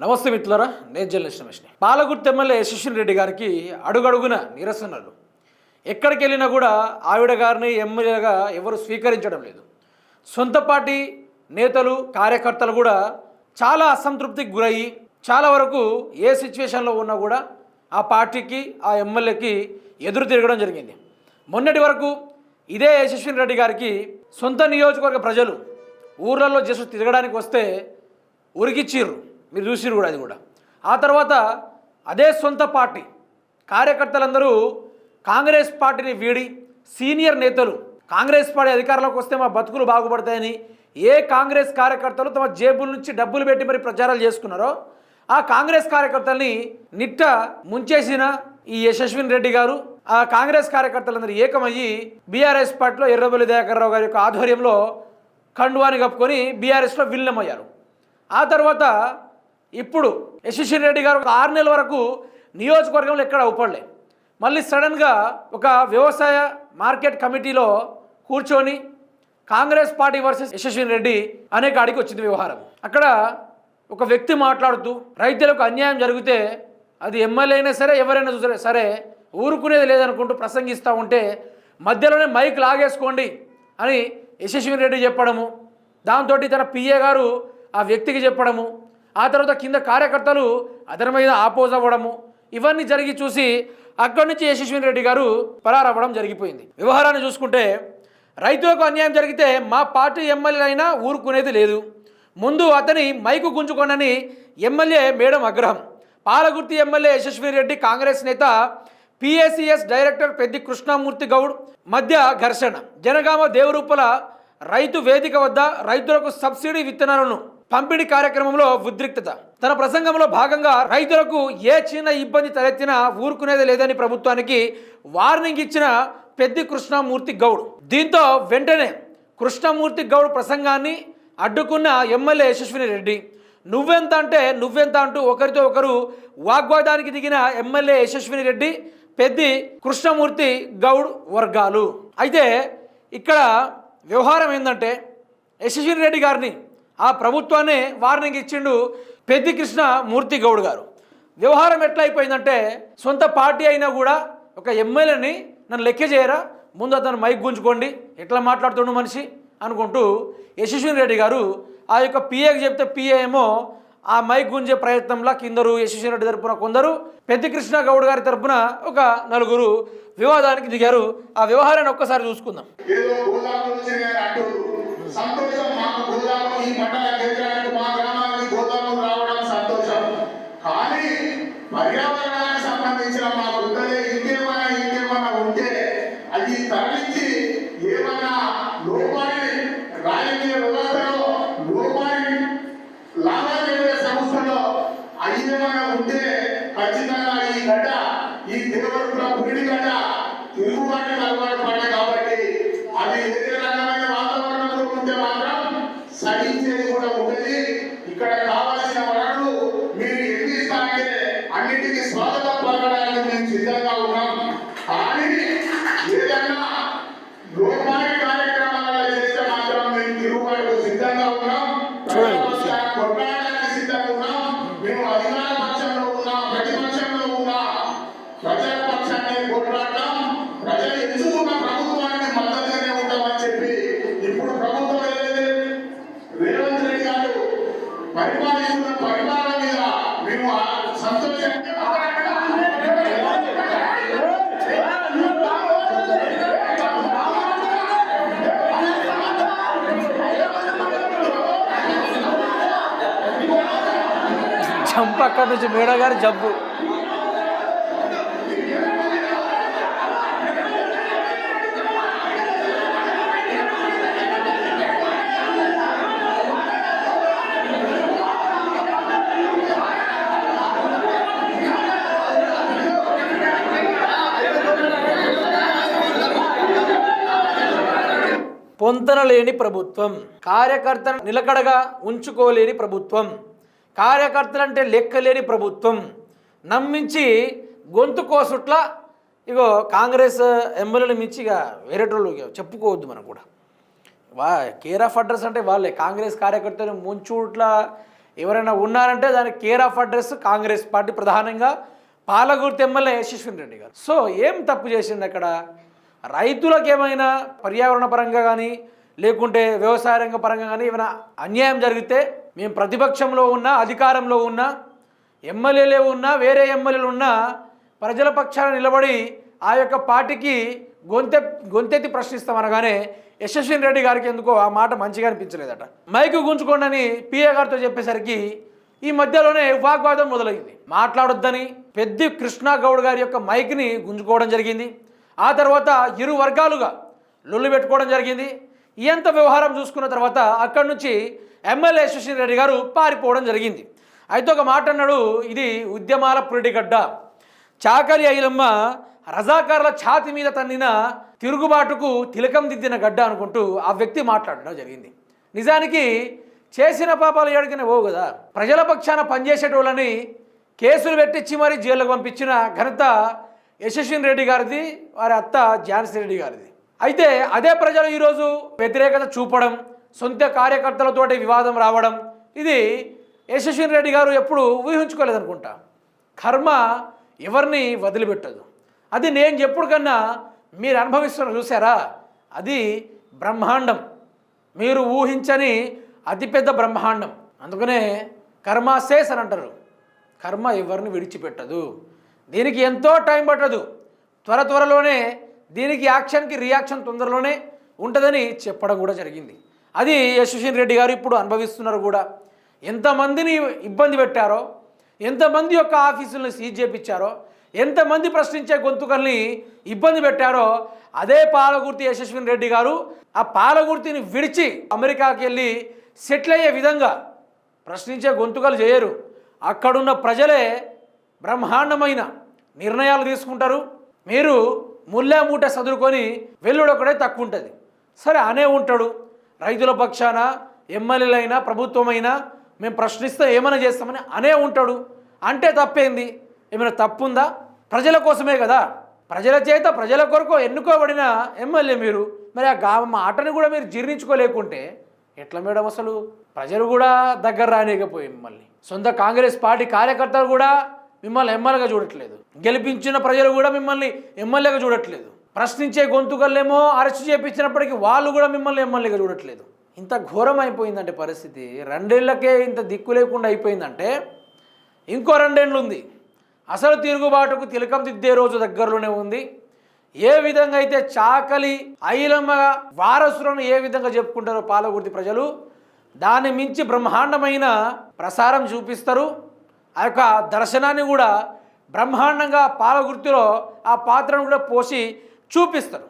నమస్తే మిత్రులరా నేను జర్నలిస్ట్ రమేష్ని పాలగుర్తి ఎమ్మెల్యే యశస్విని రెడ్డి గారికి అడుగడుగున నిరసనలు. ఎక్కడికి వెళ్ళినా కూడా ఆవిడ గారిని ఎమ్మెల్యేగా ఎవరు స్వీకరించడం లేదు. సొంత పార్టీ నేతలు కార్యకర్తలు కూడా చాలా అసంతృప్తికి గురయ్యి చాలా వరకు ఏ సిచ్యువేషన్లో ఉన్నా కూడా ఆ పార్టీకి ఆ ఎమ్మెల్యేకి ఎదురు తిరగడం జరిగింది. మొన్నటి వరకు ఇదే యశస్విని రెడ్డి గారికి సొంత నియోజకవర్గ ప్రజలు ఊర్లలో జస్ట్ తిరగడానికి వస్తే ఉరికిచ్చిర్రు. మీరు చూసిర్రు కూడా అది కూడా. ఆ తర్వాత అదే సొంత పార్టీ కార్యకర్తలందరూ కాంగ్రెస్ పార్టీని వీడి సీనియర్ నేతలు కాంగ్రెస్ పార్టీ అధికారంలోకి వస్తే మా బతుకులు బాగుపడతాయని ఏ కాంగ్రెస్ కార్యకర్తలు తమ జేబుల నుంచి డబ్బులు పెట్టి మరి ప్రచారాలు చేసుకున్నారో ఆ కాంగ్రెస్ కార్యకర్తల్ని నిట్ట ముంచేసిన ఈ యశస్విన్ రెడ్డి గారు ఆ కాంగ్రెస్ కార్యకర్తలందరూ ఏకమయ్యి బీఆర్ఎస్ పార్టీలో ఎర్రబెల్లి దయాకర్ రావు గారి యొక్క ఆధ్వర్యంలో కండువాని కప్పుకొని బీఆర్ఎస్లో విలీనమయ్యారు. ఆ తర్వాత ఇప్పుడు యశస్వి రెడ్డి గారు ఒక ఆరు నెలల వరకు నియోజకవర్గంలో ఎక్కడ అవపడలే మళ్ళీ సడన్గా ఒక వ్యవసాయ మార్కెట్ కమిటీలో కూర్చొని కాంగ్రెస్ పార్టీ వర్సెస్ యశస్వి రెడ్డి అనే కాడికి వచ్చింది వ్యవహారం. అక్కడ ఒక వ్యక్తి మాట్లాడుతూ రైతులకు అన్యాయం జరిగితే అది ఎమ్మెల్యే అయినా సరే ఎవరైనా చూసరే సరే ఊరుకునేది లేదనుకుంటూ ప్రసంగిస్తూ ఉంటే మధ్యలోనే మైక్ లాగేసుకోండి అని యశస్వి రెడ్డి చెప్పడము దాంతో తన పిఏ గారు ఆ వ్యక్తికి చెప్పడము ఆ తర్వాత కింద కార్యకర్తలు అతని మీద ఆపోజ్ అవ్వడము ఇవన్నీ జరిగి చూసి అక్కడి నుంచి యశస్విని రెడ్డి గారు పరారవ్వడం జరిగిపోయింది. వ్యవహారాన్ని చూసుకుంటే రైతులకు అన్యాయం జరిగితే మా పార్టీ ఎమ్మెల్యేలైనా ఊరుకునేది లేదు. ముందు అతని మైకు గుంజుకోనని ఎమ్మెల్యే మేడం ఆగ్రహం. పాలగుర్తి ఎమ్మెల్యే యశస్వి రెడ్డి కాంగ్రెస్ నేత పిఎస్సిఎస్ డైరెక్టర్ పెద్ది కృష్ణమూర్తి గౌడ్ మధ్య ఘర్షణ. జనగామ దేవరూపల రైతు వేదిక వద్ద రైతులకు సబ్సిడీ విత్తనాలను పంపిణీ కార్యక్రమంలో ఉద్రిక్తత. తన ప్రసంగంలో భాగంగా రైతులకు ఏ చిన్న ఇబ్బంది తలెత్తినా ఊరుకునేది లేదని ప్రభుత్వానికి వార్నింగ్ ఇచ్చిన పెద్ది కృష్ణమూర్తి గౌడ్. దీంతో వెంటనే కృష్ణమూర్తి గౌడ్ ప్రసంగాన్ని అడ్డుకున్న ఎమ్మెల్యే యశస్విని రెడ్డి. నువ్వెంత అంటే నువ్వెంత అంటూ ఒకరితో ఒకరు వాగ్వాదానికి దిగిన ఎమ్మెల్యే యశస్విని రెడ్డి పెద్ది కృష్ణమూర్తి గౌడ్ వర్గాలు. అయితే ఇక్కడ వ్యవహారం ఏంటంటే యశస్విని రెడ్డి గారిని ఆ ప్రభుత్వాన్ని వార్నింగ్ ఇచ్చిండు పెద్ది కృష్ణ మూర్తి గౌడ్ గారు. వ్యవహారం ఎట్లయిపోయిందంటే సొంత పార్టీ అయినా కూడా ఒక ఎమ్మెల్యేని నన్ను లెక్క చేయరా ముందు అతను మైక్ గుంజుకోండి ఎట్లా మాట్లాడుతుండు మనిషి అనుకుంటూ యశస్విని రెడ్డి గారు ఆ యొక్క పిఏకి చెప్తే పిఏ ఏమో ఆ మైక్ గుంజే ప్రయత్నంలో కిందరు యశస్విని రెడ్డి తరపున కొందరు పెద్ది కృష్ణ గౌడ్ గారి తరపున ఒక నలుగురు వివాదానికి దిగారు. ఆ వ్యవహారాన్ని ఒక్కసారి చూసుకుందాం. సంతోషం మాకు గోదాము ఈ మండల కేంద్రానికి మా గ్రామానికి గోదాము రావడం సంతోషం. కానీ పర్యావరణానికి సంబంధించిన మా ఉంటలే ఇంకేమైనా ఇంకేమైనా ఉంటే అది తరలించి ఏమైనా లోపాన్ని రాజకీయ వ్యవస్థలో లోపాన్ని లావాదేవీల సంస్థలో అది ఏమైనా ఉంటే ఖచ్చితంగా ఈ గడ్డ ఈ దేవరుల పురిడి గడ్డ తిరుగుబాటుకు అలవాటు పడ్డాయి కాబట్టి అది ఏ రకమైన వాతావరణంలో ఉంటే మాత్రం సహించేది కూడా ఉంటుంది ఇక్కడ కావాల్సిన వనరులు మీరు ఎన్ని ఇస్తారంటే అన్నిటికీ స్వాగతం పలకడానికి మేము సిద్ధంగా ఉన్నాం. జబ్బు అక్కడి నుంచి మేడ గారి జబ్బు. పొంతన లేని ప్రభుత్వం. కార్యకర్తను నిలకడగా ఉంచుకోలేని ప్రభుత్వం. కార్యకర్తలంటే లెక్కలేని ప్రభుత్వం. నమ్మించి గొంతు కోసుట్ల ఇగో కాంగ్రెస్ ఎమ్మెల్యేలు మించి ఇక వేరేటోళ్ళు చెప్పుకోవద్దు మనం కూడా. వా కేర్ ఆఫ్ అడ్రస్ అంటే వాళ్ళే. కాంగ్రెస్ కార్యకర్తలు ముంచుట్ల ఎవరైనా ఉన్నారంటే దానికి care of address Congress party ప్రధానంగా పాలగుర్తి ఎమ్మెల్యే యశస్విని రెడ్డి గారు. సో ఏం తప్పు చేసింది అక్కడ? రైతులకు ఏమైనా పర్యావరణ పరంగా కానీ లేకుంటే వ్యవసాయ రంగ పరంగా కానీ ఏమైనా అన్యాయం జరిగితే మేము ప్రతిపక్షంలో ఉన్నా అధికారంలో ఉన్నా ఎమ్మెల్యేలే ఉన్నా వేరే ఎమ్మెల్యేలు ఉన్నా ప్రజల పక్షాన నిలబడి ఆ యొక్క పార్టీకి గొంతె గొంతెత్తి ప్రశ్నిస్తామనగానే యశస్విని రెడ్డి గారికి ఎందుకో ఆ మాట మంచిగా అనిపించలేదట. మైకు గుంజుకోండి అని పిఏ గారితో చెప్పేసరికి ఈ మధ్యలోనే వాగ్వాదం మొదలైంది. మాట్లాడొద్దని పెద్ద కృష్ణా గౌడ్ గారి యొక్క మైక్ని గుంజుకోవడం జరిగింది. ఆ తర్వాత ఇరు వర్గాలుగా లొల్లు పెట్టుకోవడం జరిగింది. ఇయంత వ్యవహారం చూసుకున్న తర్వాత అక్కడి నుంచి ఎమ్మెల్యే యశస్విని రెడ్డి గారు పారిపోవడం జరిగింది. అయితే ఒక మాట అన్నాడు ఇది ఉద్యమాల పురిటిగడ్డ చాకలి ఐలమ్మ రజాకారుల ఛాతి మీద తన్నిన తిరుగుబాటుకు తిలకం దిద్దిన గడ్డ అనుకుంటూ ఆ వ్యక్తి మాట్లాడడం జరిగింది. నిజానికి చేసిన పాపాలు ఏడుకనే పోవు కదా ప్రజల పక్షాన పనిచేసేటోళ్ళని కేసులు పెట్టించి మరీ జైలుకు పంపించిన ఘనత యశస్విని రెడ్డి గారిది వారి అత్త ఝాన్సీ రెడ్డి గారిది. అయితే అదే ప్రజలు ఈరోజు వ్యతిరేకత చూపడం సొంత కార్యకర్తలతోటి వివాదం రావడం ఇది యశస్విని రెడ్డి గారు ఎప్పుడు ఊహించుకోలేదనుకుంటా. కర్మ ఎవరిని వదిలిపెట్టదు. అది నేను చెప్పుడు కన్నా మీరు అనుభవిస్తున్న చూసారా? అది బ్రహ్మాండం. మీరు ఊహించని అతిపెద్ద బ్రహ్మాండం. అందుకనే కర్మ సేస్ అని అంటారు. కర్మ ఎవరిని విడిచిపెట్టదు. దీనికి ఎంతో టైం పట్టదు. త్వర త్వరలోనే దీనికి యాక్షన్కి రియాక్షన్ తొందరలోనే ఉంటుందని చెప్పడం కూడా జరిగింది. అది యశస్విని రెడ్డి గారు ఇప్పుడు అనుభవిస్తున్నారు కూడా. ఎంతమందిని ఇబ్బంది పెట్టారో ఎంతమంది యొక్క ఆఫీసులను సీజ్ చేపించారో ఎంతమంది ప్రశ్నించే గొంతుకల్ని ఇబ్బంది పెట్టారో అదే పాలగుర్తి యశస్విని రెడ్డి గారు ఆ పాలగుర్తిని విడిచి అమెరికాకి వెళ్ళి సెటిల్ అయ్యే విధంగా ప్రశ్నించే గొంతుకలు చేయరు. అక్కడున్న ప్రజలే బ్రహ్మాండమైన నిర్ణయాలు తీసుకుంటారు. మీరు ముల్లే మూట చదువుకొని వెల్లుడొక్కడే తక్కువ ఉంటుంది సరే అనే ఉంటాడు. రైతుల పక్షాన ఎమ్మెల్యేలైనా ప్రభుత్వమైనా మేము ప్రశ్నిస్తే ఏమైనా చేస్తామని అనే ఉంటాడు. అంటే తప్పేంది? ఏమైనా తప్పుందా? ప్రజల కోసమే కదా. ప్రజల చేత ప్రజల కొరకు ఎన్నుకోబడిన ఎమ్మెల్యే మీరు. మరి ఆ గా మాటని కూడా మీరు జీర్ణించుకోలేకుంటే ఎట్లా మేడం అసలు? ప్రజలు కూడా దగ్గర రానియకపోయి మిమ్మల్ని. సొంత కాంగ్రెస్ పార్టీ కార్యకర్తలు కూడా మిమ్మల్ని ఎమ్మెల్యేగా చూడట్లేదు. గెలిపించిన ప్రజలు కూడా మిమ్మల్ని ఎమ్మెల్యేగా చూడట్లేదు. ప్రశ్నించే గొంతుకల్లేమో అరెస్ట్ చేపించినప్పటికీ వాళ్ళు కూడా మిమ్మల్ని ఎమ్మెల్యేగా చూడట్లేదు. ఇంత ఘోరం అయిపోయిందంటే పరిస్థితి. రెండేళ్ళకే ఇంత దిక్కు లేకుండా అయిపోయిందంటే ఇంకో రెండేళ్ళు ఉంది. అసలు తిరుగుబాటుకు తిలకం దిద్దే రోజు దగ్గరలోనే ఉంది. ఏ విధంగా అయితే చాకలి ఐలమ్మ వారసులను ఏ విధంగా చెప్పుకుంటారో పాలకుర్తి ప్రజలు దాని మించి బ్రహ్మాండమైన ప్రసారం చూపిస్తారు. ఆ యొక్క దర్శనాన్ని కూడా బ్రహ్మాండంగా పాలగుర్తిలో ఆ పాత్రను కూడా పోసి చూపిస్తారు.